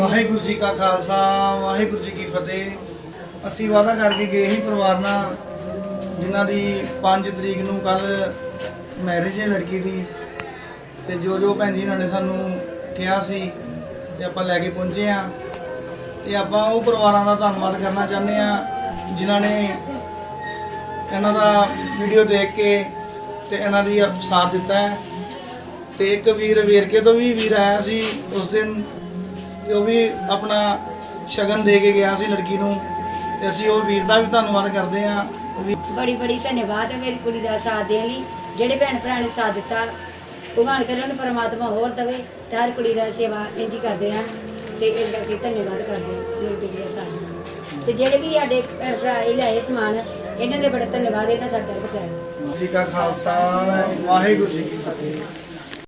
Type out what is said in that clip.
ਵਾਹਿਗੁਰੂ ਜੀ ਕਾ ਖਾਲਸਾ, ਵਾਹਿਗੁਰੂ ਜੀ ਕੀ ਫਤਿਹ। ਅਸੀਂ ਵਾਅਦਾ ਕਰਕੇ ਗਏ ਸੀ ਪਰਿਵਾਰ ਨਾਲ, ਜਿਨ੍ਹਾਂ ਦੀ 5 ਤਰੀਕ ਨੂੰ ਕੱਲ ਮੈਰਿਜ ਹੈ ਲੜਕੀ ਦੀ। ਤੇ ਜੋ ਜੋ ਭੈਣ ਜੀ ਉਹਨਾਂ ਨੇ ਸਾਨੂੰ ਕਿਹਾ ਸੀ, ਤੇ ਆਪਾਂ ਲੈ ਕੇ ਪਹੁੰਚੇ ਆ ਤੇ ਆਪਾਂ ਉਹ ਪਰਿਵਾਰਾਂ ਦਾ ਧੰਨਵਾਦ ਕਰਨਾ ਚਾਹੁੰਦੇ ਆ ਜਿਨ੍ਹਾਂ ਨੇ ਇਹਨਾਂ ਦਾ ਵੀਡੀਓ ਦੇਖ ਕੇ ਤੇ ਇਹਨਾਂ ਦੀ ਸਾਥ ਦਿੱਤਾ ਹੈ। ਤੇ ਇੱਕ ਵੀਰ ਵੇਰਕੇ ਤੋਂ ਵੀ ਵੀਰ ਆਇਆ ਸੀ, ਉਸ ਦਿਨ ਉਹ ਵੀ ਆਪਣਾ ਸ਼ਗਨ ਦੇ ਕੇ ਗਿਆ ਸੀ ਲੜਕੀ ਨੂੰ। ਤੇ ਅਸੀਂ ਉਹ ਵੀਰ ਦਾ ਵੀ ਧੰਨਵਾਦ ਕਰਦੇ ਹਾਂ। ਉਹ ਵੀ ਬੜੀ ਬੜੀ ਧੰਨਵਾਦ ਹੈ ਮੇਰੀ ਕੁੜੀ ਦਾ ਸਾਥ ਦੇਣ ਲਈ। ਜਿਹੜੇ ਭੈਣ ਭਰਾ ਨੇ ਸਾਥ ਦਿੱਤਾ ਭਗਵਾਨ ਕਰੇ ਉਹਨੂੰ ਪਰਮਾਤਮਾ ਹੋਰ ਦਵੇ ਤੇ ਹਰ ਕੁੜੀ ਦਾ ਸੇਵਾ ਹੀ ਕਰਦੇ ਰਹਿਣ ਤੇ ਇਸ ਕਰਕੇ ਧੰਨਵਾਦ ਕਰਦੇ ਹਾਂ ਮੇਰੀ ਬੇਟੀ ਦਾ ਸਾਥ ਦੇਣ ਲਈ। ਤੇ ਜਿਹੜੇ ਵੀ ਸਾਡੇ ਭੈਣ ਭਰਾ ਇਹ ਲਿਆਏ ਸਮਾਨ ਇਹਨਾਂ ਦੇ ਬੜਾ ਧੰਨਵਾਦ ਇਹਨਾਂ ਸਾਡਾ ਬਚਾਇਆ ਜੀ ਕਾ ਖਾਲਸਾ ਵਾਹਿਗੁਰੂ ਜੀ ਕੀ ਫਤਿਹ।